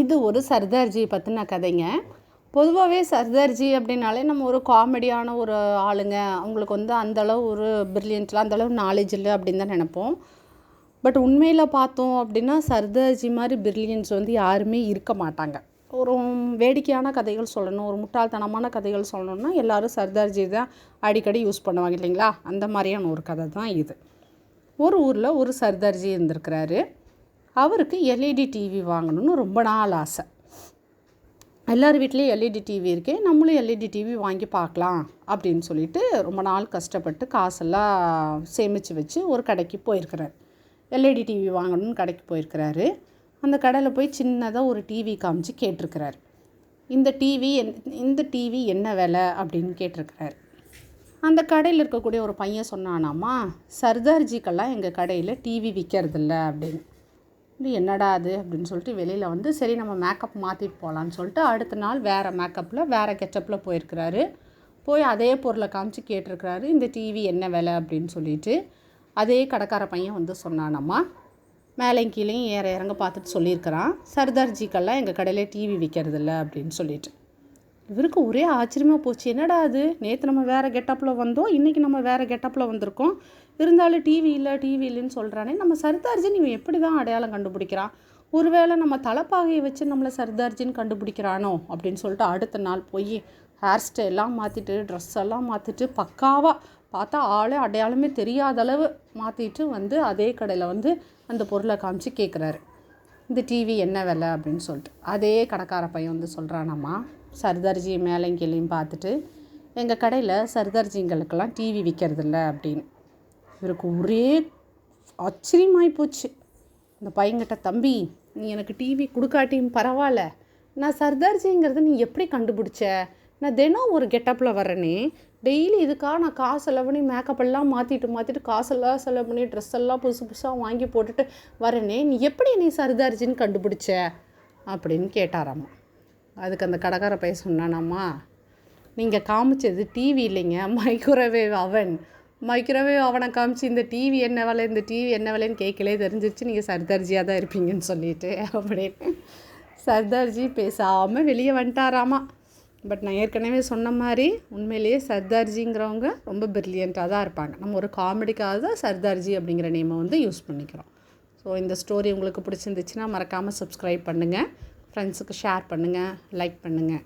இது ஒரு சர்தார்ஜி பற்றின கதைங்க. பொதுவாகவே சர்தார்ஜி அப்படின்னாலே நம்ம ஒரு காமெடியான ஒரு ஆளுங்க. அவங்களுக்கு வந்து அந்தளவு ஒரு பிரில்லியன்ட்லாம் அந்தளவு நாலேஜ் இல்லை அப்படின்னு தான் நினப்போம். பட் உண்மையில் பார்த்தோம் அப்படின்னா சர்தார்ஜி மாதிரி பிரில்லியன்ஸ் வந்து யாருமே இருக்க மாட்டாங்க. ஒரு வேடிக்கையான கதைகள் சொல்லணும் ஒரு முட்டாள்தனமான கதைகள் சொல்லணும்னா எல்லாரும் சர்தார்ஜி தான் அடிக்கடி யூஸ் பண்ணுவாங்க இல்லைங்களா? அந்த மாதிரியான ஒரு கதை தான் இது. ஒரு ஊரில் ஒரு சர்தார்ஜி இருந்திருக்கிறாரு. அவருக்கு எல்இடி டிவி வாங்கணும்னு ரொம்ப நாள் ஆசை. எல்லார் வீட்லேயும் எல்இடி டிவி இருக்கே நம்மளும் எல்இடி டிவி வாங்கி பார்க்கலாம் அப்படின்னு சொல்லிட்டு ரொம்ப நாள் கஷ்டப்பட்டு காசெல்லாம் சேமித்து வச்சு ஒரு கடைக்கு போயிருக்கிறார். எல்இடி டிவி வாங்கணும்னு கடைக்கு போயிருக்கிறாரு. அந்த கடையில் போய் சின்னதாக ஒரு டிவி காமிச்சு கேட்டிருக்கிறாரு. இந்த டிவி என் இந்த டிவி என்ன விலை அப்படின்னு கேட்டிருக்கிறாரு. அந்த கடையில் இருக்கக்கூடிய ஒரு பையன் சொன்னானாம்மா சர்தார்ஜிக்கெல்லாம் எங்கள் கடையில் டிவி விற்கிறதில்ல அப்படின்னு. இது என்னடா அது அப்படின்னு சொல்லிட்டு வெளியில் வந்து சரி நம்ம மேக்கப் மாற்றிட்டு போகலான்னு சொல்லிட்டு அடுத்த நாள் வேறு மேக்கப்பில் வேறு கெட்டப்பில் போயிருக்கிறாரு. போய் அதே பொருளை காமிச்சு கேட்டிருக்கிறாரு. இந்த டிவி என்ன விலை அப்படின்னு சொல்லிட்டு அதே கடைக்கார பையன் வந்து சொன்னானம்மா மேலேயும் கீழேயும் ஏற இறங்க பார்த்துட்டு சொல்லியிருக்கிறான். சர்தார்ஜிக்கெல்லாம் எங்கள் கடையில் டிவி விற்கிறதில்ல அப்படின்னு சொல்லிட்டு. இவருக்கு ஒரே ஆச்சரியமாக போச்சு. என்னடா அது நேற்று நம்ம வேறு கெட்டப்பில் வந்தோம். இன்றைக்கி நம்ம வேறு கெட்டப்பில் வந்திருக்கோம். இருந்தாலும் டிவி இல்லை டிவி இல்லைன்னு சொல்கிறானே நம்ம சரிதார்ஜின் இவன் எப்படி தான் அடையாளம் கண்டுபிடிக்கிறான் ஒருவேளை நம்ம தலைப்பாகையை வச்சு நம்மளை சர்தார்ஜின்னு கண்டுபிடிக்கிறானோ அப்படின்னு சொல்லிட்டு அடுத்த நாள் போய் ஹேர் ஸ்டைலாம் மாற்றிட்டு ட்ரெஸ் எல்லாம் மாற்றிட்டு பக்காவாக பார்த்தா ஆளே அடையாளமே தெரியாத அளவு மாற்றிட்டு வந்து அதே கடையில் வந்து அந்த பொருளை காமிச்சு கேட்குறாரு இந்த டிவி என்ன விலை? அப்படின்னு சொல்லிட்டு. அதே கடைக்கார பையன் வந்து சொல்கிறானாம்மா சர்தார்ஜி மேலேயும் கீழேயும் பார்த்துட்டு எங்கள் கடையில் சர்தார்ஜிங்களுக்கெல்லாம் டிவி விற்கிறதில்ல அப்படின்னு. இவருக்கு ஒரே ஆச்சரியமாகி போச்சு. இந்த பையன்கிட்ட தம்பி நீ எனக்கு டிவி கொடுக்காட்டியும் பரவாயில்ல. நான் சர்தார்ஜிங்கிறத நீ எப்படி கண்டுபிடிச்ச? நான் தினம் ஒரு கெட்டப்பில் வரேனே டெய்லி இதுக்காக நான் காசு செலவு பண்ணி மேக்கப் எல்லாம் மாற்றிட்டு மாற்றிட்டு காசெல்லாம் செலவு பண்ணி ட்ரெஸ் எல்லாம் புதுசு புதுசாக வாங்கி போட்டுட்டு வரேனே நீ எப்படி நீ சர்தார்ஜின்னு கண்டுபிடிச்ச? அப்படின்னு கேட்டாராம்மா அதுக்கு அந்த கடைக்கார பையன் சொன்னானாம்மா நீங்கள் காமிச்சது டிவி இல்லைங்க மைக்ரோவேவ் அவன் மைக்ரோவேவ் அவனை காமிச்சு இந்த டிவி என்ன வேலை இந்த டிவி என்ன வேலைன்னு கேட்கலே தெரிஞ்சிருச்சு நீங்கள் சர்தார்ஜியாக தான் இருப்பீங்கன்னு சொல்லிட்டு அப்படின்னு. சர்தார்ஜி பேசாமல் வெளியே வந்துட்டாராமா. பட் நான் ஏற்கனவே சொன்ன மாதிரி உண்மையிலேயே சர்தார்ஜிங்கிறவங்க ரொம்ப பிரில்லியண்ட்டாக தான் இருப்பாங்க. நம்ம ஒரு காமெடிக்காக தான் சர்தார்ஜி அப்படிங்கிற நேமை வந்து யூஸ் பண்ணிக்கிறோம். ஸோ இந்த ஸ்டோரி உங்களுக்கு பிடிச்சிருந்துச்சுன்னா மறக்காமல் சப்ஸ்கிரைப் பண்ணுங்கள் ஃப்ரெண்ட்ஸுக்கு ஷேர் பண்ணுங்கள் லைக் பண்ணுங்கள்